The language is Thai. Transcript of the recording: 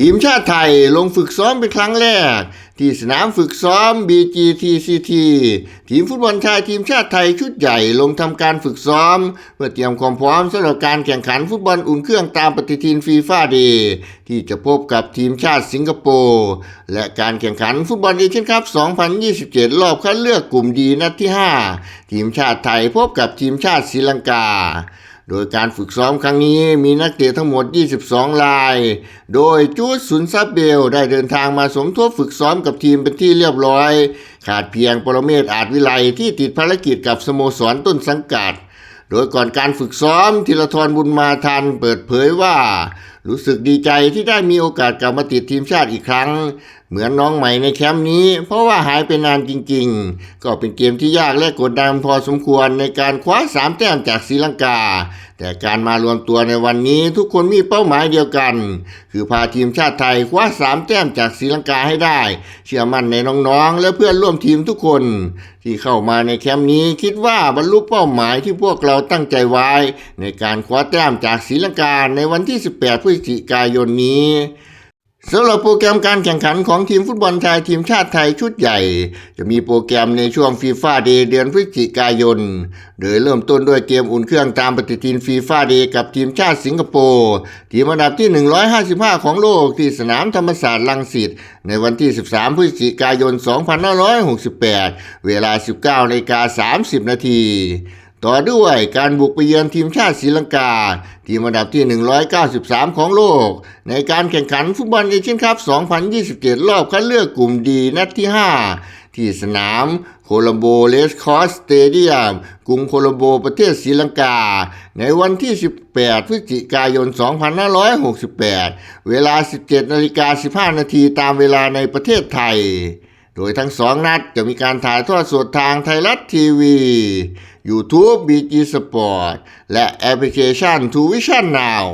ทีมชาติไทยลงฝึกซ้อมเป็นครั้งแรก ที่สนามฝึกซ้อม BGTCT ทีมฟุตบอลชายทีมชาติไทยชุดใหญ่ลงทำการฝึกซ้อม เพื่อเตรียมความพร้อมสำหรับการแข่งขันฟุตบอลอุ่นเครื่องตามปฏิทินฟีฟ่าเดย์ที่จะพบกับทีมชาติสิงคโปร์และการแข่งขันฟุตบอลเอเชียนคัพ 2027 รอบคัดเลือกกลุ่มดีนัดที่ 5 ทีมชาติไทยพบกับทีมชาติศรีลังกา โดยการฝึกซ้อมครั้งนี้มีนักเตะทั้งหมด 22 ราย โดยจูดสุนซับเบลได้เดินทางมาสมทบฝึกซ้อมกับทีมเป็นที่เรียบร้อย ขาดเพียงปรเมศอาจวิไลที่ติดภารกิจกับสโมสรต้นสังกัด โดยก่อนการฝึกซ้อมธีรทรบุญมาทันเปิดเผยว่า รู้สึกดีใจที่ได้มีโอกาสกลับมาติดทีมชาติอีกครั้ง เหมือนน้องใหม่ในแคมป์นี้ เพราะว่าหายไปนานจริงๆ ก็เป็นเกมที่ยากและกดดันพอสมควรในการคว้าสามแต้มจากศรีลังกา แต่การมารวมตัวในวันนี้ทุกคนมีเป้าหมายเดียวกัน คือพาทีมชาติไทยคว้าสามแต้มจากศรีลังกาให้ได้ เชื่อมั่นในน้องๆ และเพื่อนร่วมทีมทุกคน ที่เข้ามาในแคมป์นี้คิดว่าบรรลุเป้าหมายที่พวกเราตั้งใจไว้ ในการคว้าแต้มจากศรีลังกาในวันที่ 18พฤศศจิกายนนี้สำหรับโปรแกรมการแข่งขันของทีมฟุตบอลชายทีมชาติไทยชุดใหญ่ จะมีโปรแกรมในช่วงฟีฟ่าเดย์เดือนพฤศจิกายน โดยเริ่มต้นด้วยเกมอุ่นเครื่องตามปฏิทินฟีฟ่าเดย์กับทีมชาติสิงคโปร์ทีมอันดับที่ 155 ของโลกที่สนามธรรมศาสตร์ลังสิตในวันที่ 13 พฤศจิกายน 2568 เวลา 19นาฬิกา30 นาที ต่อด้วยการบุกไปเยือนทีมชาติศรีลังกา ทีมอันดับที่ 193 ของโลก ในการแข่งขันฟุตบอลเอเชียนคัพ 2027 รอบคัดเลือกกลุ่มดีนัดที่ 5 ที่สนามโคลัมโบเลสคอสสเตเดียมกรุงโคลัมโบประเทศศรีลังกา ในวันที่ 18 พฤศจิกายน 2568 เวลา 17นาฬิกา15นาทีตามเวลาในประเทศไทย โดยทั้งสองนัดจะมีการถ่ายทอดสดทางไทยรัฐทีวี YouTube BG Sport และแอปพลิเคชัน t ู Vision Now